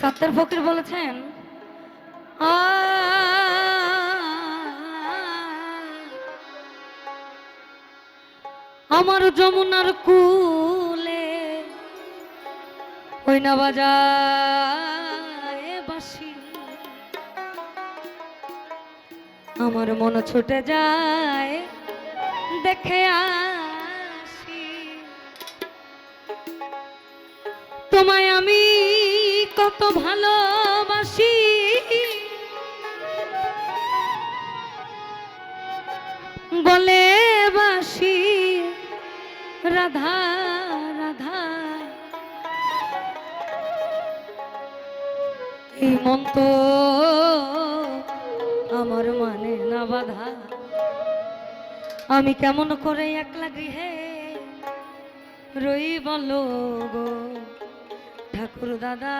সাত্তার ফকির বলেছেন আমার যমুনার কুলে ওই না বাজায় বাসি আমার মন ছুটে যায় দেখে আসি। তোমায় আমি কত ভালোবাসি। বলে বাসি, রাধা রাধা। এই মন তো আমার মানে না বাধা। আমি কেমন করে একলা গৃহে রই বলো গো ঠাকুর দাদা।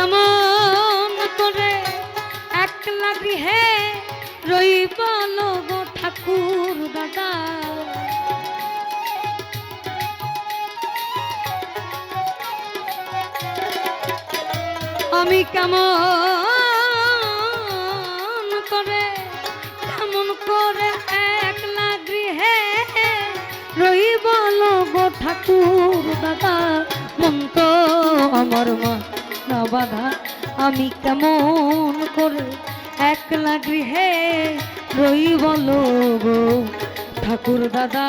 কেমন করে একলা গৃহে রইব গো ঠাকুর দাদা। আমি কেমন করে কেমন করে একলা গৃহে রইব গো ঠাকুর দাদা। মন আমার বাধা আমি কেমন করে একলা গৃহে রই গো ঠাকুর দাদা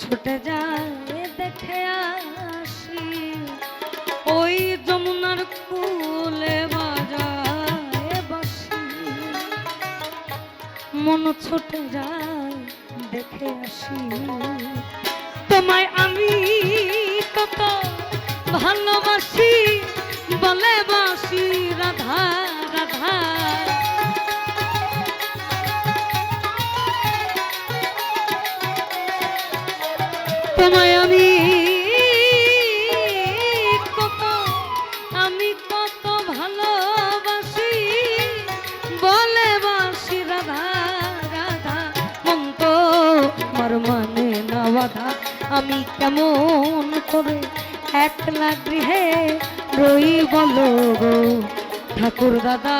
ছুটে যায়, দেখে আসি, ওই যমুনার কুলে বাজায় বাসি। মন ছুটে যায়, দেখে আসি। তোমায় আমি কত ভালোবাসি, বলে বাসি রাধা। কেমন করে একলা গৃহে রই বলো ঠাকুর দাদা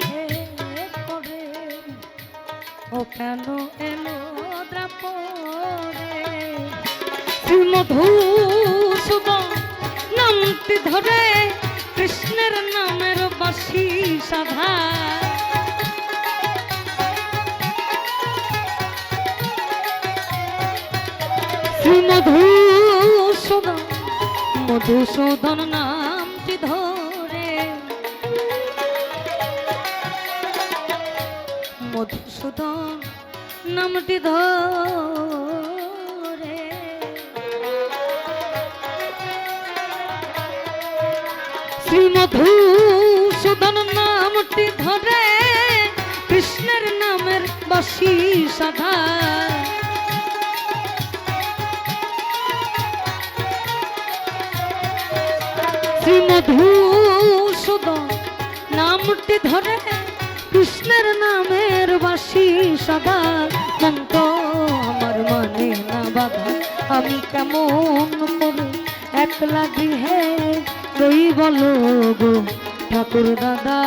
হে করে। ও এলো দ্রাপড়ে মধুসূদন নামটি ধরে কৃষ্ণের নামের বাসি সাধা। মধুসূদন মধুসূদন নামটি ধরে। মধুসূদন নামটি ধরে। শ্রী মধুসূদন নামটি ধরে, কৃষ্ণের নামের বাসি সাধা। শ্রী মধুসূদন নামটি ধরে কৃষ্ণের নামের বাসি সদা। মন্ত আমার মনে না বাধা। আমি কেমন করে একলা গৃহে রই বলো গো ঠাকুর দাদা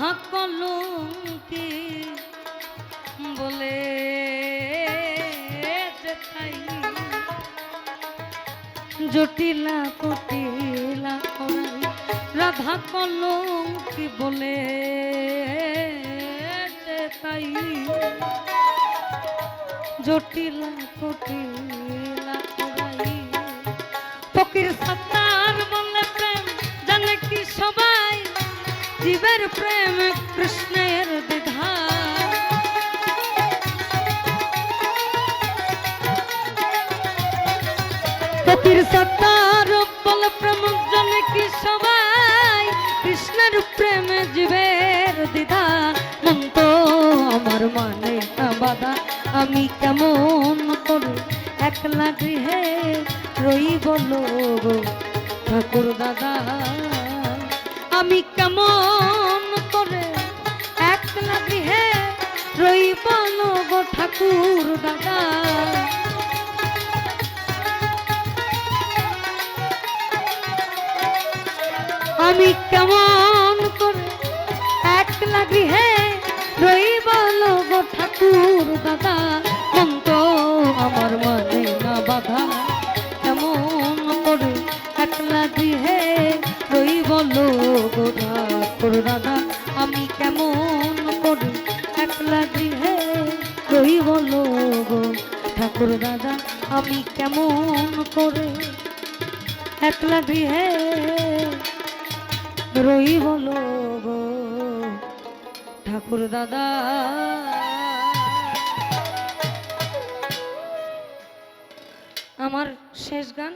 রাধা কলঙ্কি বলে জটিলা কটিলা রাধা কলঙ্কি বলে যেতাই জটিলা কটিলা ফকির সত্তার জীবের প্রেম কৃষ্ণের বিধা ফকির সত্তার বলে প্রেম জানে কি সবাই কৃষ্ণের প্রেমে জীবের দ্বিধা মন আমার মানে বাধা আমি কেমন করে একলা গৃহে রই বলো ঠাকুর দাদা আমি কেমন করে একলা গৃহে রই বলো গো ঠাকুর দাদা। আমি কেমন করে একলা গৃহে রই বলো গো ঠাকুর দাদা। বলো গো, ঠাকুর দাদা, আমি কেমন করে একলা গৃহে রই বলো গো, ঠাকুর দাদা? আমার শেষ গান।